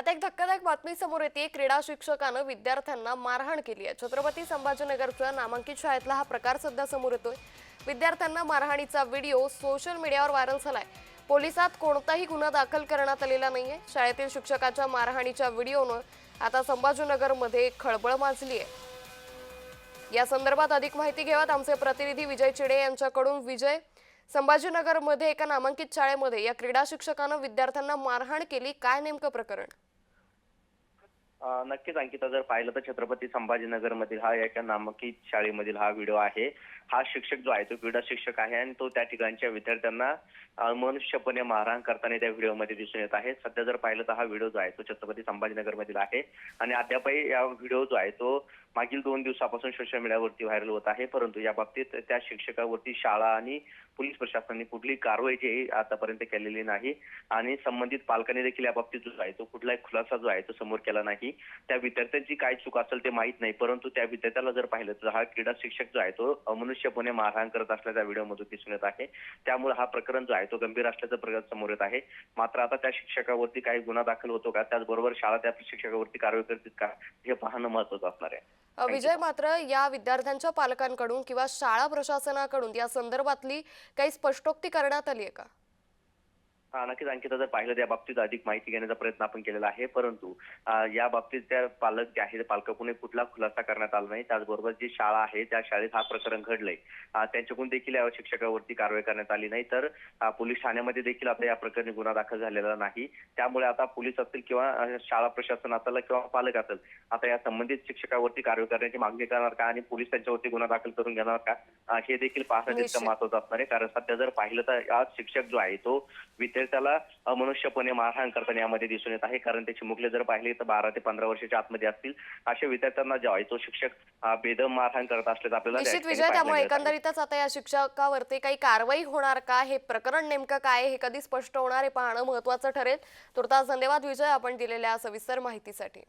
आता एक धक्कादायक बातमी समोर येते. क्रीडा शिक्षकानं विद्यार्थ्यांना मारहाण केली आहे. छत्रपती संभाजीनगरच्या नामांकित शाळेतला हा प्रकार सध्या समोर येतोय. विद्यार्थ्यांना मारहाणीचा व्हिडिओ सोशल मीडियावर व्हायरल झालाय. पोलिसात कोणताही गुन्हा दाखल करण्यात आलेला नाहीये. शाळेतील शिक्षकाच्या मारहाणीच्या व्हिडिओनं आता संभाजीनगरमध्ये खळबळ माजली आहे. या संदर्भात अधिक माहिती घेऊयात. आमचे प्रतिनिधी विजय चिडे यांच्याकडून विजय. संभाजीनगरमध्ये एका नामांकित शाळेमध्ये या क्रीडा शिक्षकानं विद्यार्थ्यांना मारहाण केली. काय नेमकं प्रकरण? नक्कीच अंकिता जर पाहिलं तर छत्रपती संभाजीनगर मधील हा एका नामांकित शाळेमधील हा व्हिडिओ आहे. हा शिक्षक जो आहे तो क्रीडा शिक्षक आहे आणि तो त्या ठिकाणच्या विद्यार्थ्यांना मनुष्यपणे मारहाण करताना त्या व्हिडिओमध्ये दिसून येत आहे. सध्या जर पाहिलं तर हा व्हिडिओ जो आहे तो छत्रपती संभाजीनगर मधील आहे आणि अद्यापही या व्हिडिओ जो आहे तो मागील दोन दिवसापासून सोशल मीडियावरती व्हायरल होत आहे. परंतु या बाबतीत त्या शिक्षकावरती शाळा आणि पोलीस प्रशासनाने कुठली कारवाई जी आतापर्यंत केलेली नाही आणि संबंधित पालकांनी देखील या बाबतीत जो आहे तो कुठलाही खुलासा जो आहे तो समोर केला नाही. त्या विद्यार्थ्यांची काय चूक असेल ते माहीत नाही. परंतु त्या विद्यार्थ्याला जर पाहिलं तर हा क्रीडा शिक्षक जो आहे तो अमनुष्यपणे मारहाण करत असल्याच्या व्हिडिओमधून दिसून येत आहे. त्यामुळे हा प्रकरण जो आहे तो गंभीर असल्याचं प्रकरण समोर येत आहे. मात्र आता त्या शिक्षकावरती काही गुन्हा दाखल होतो का? त्याचबरोबर शाळा त्या शिक्षकावरती कारवाई करतील का? हे पाहणं महत्वाचं असणार आहे. विजय मात्र या विद्यार्थ्यांच्या पालकांकडून किंवा शाळा प्रशासनाकडून या संदर्भातली काही स्पष्टोक्ती करण्यात आली आहे का? हा नक्कीच अंकिता जर पाहिलं त्या बाबतीत अधिक माहिती घेण्याचा प्रयत्न आपण केलेला आहे परंतु या बाबतीत त्या पालक जे आहे पालकाकडून कुठला खुलासा करण्यात आला नाही. त्याचबरोबर जी शाळा आहे त्या शाळेत हा प्रकरण घडलंय. त्यांच्याकडून देखील या शिक्षकावरती कारवाई करण्यात आली नाही. तर पोलीस ठाण्यामध्ये देखील आता या प्रकरणी गुन्हा दाखल झालेला नाही. त्यामुळे आता पोलीस असतील किंवा शाळा प्रशासन असेल किंवा पालक असेल आता या संबंधित शिक्षकावरती कारवाई करण्याची मागणी करणार का आणि पोलीस त्यांच्यावरती गुन्हा दाखल करून घेणार का? हे देखील पाहणं. तितकं महत्वाचं असणार आहे. कारण सध्या जर पाहिलं तर आज शिक्षक जो आहे तो विद्यार्थ्याला अमनुष्यपणे मारहाण करताना यामध्ये दिसून येत आहे. कारण त्याची मुले जर पाहिली तर बारा ते पंधरा वर्षाच्या आतमध्ये असतील. अशा विद्यार्थ्यांना जो आहे तो शिक्षक बेदम मारहाण करत असल्याचं आपल्याला त्यामुळे. एकंदरीतच आता या शिक्षकावरती काही कारवाई होणार का? हे प्रकरण नेमकं काय हे कधी स्पष्ट होणार? हे पाहणं महत्वाचं ठरेल. तुर्तास धन्यवाद विजय आपण दिलेल्या सविस्तर माहितीसाठी.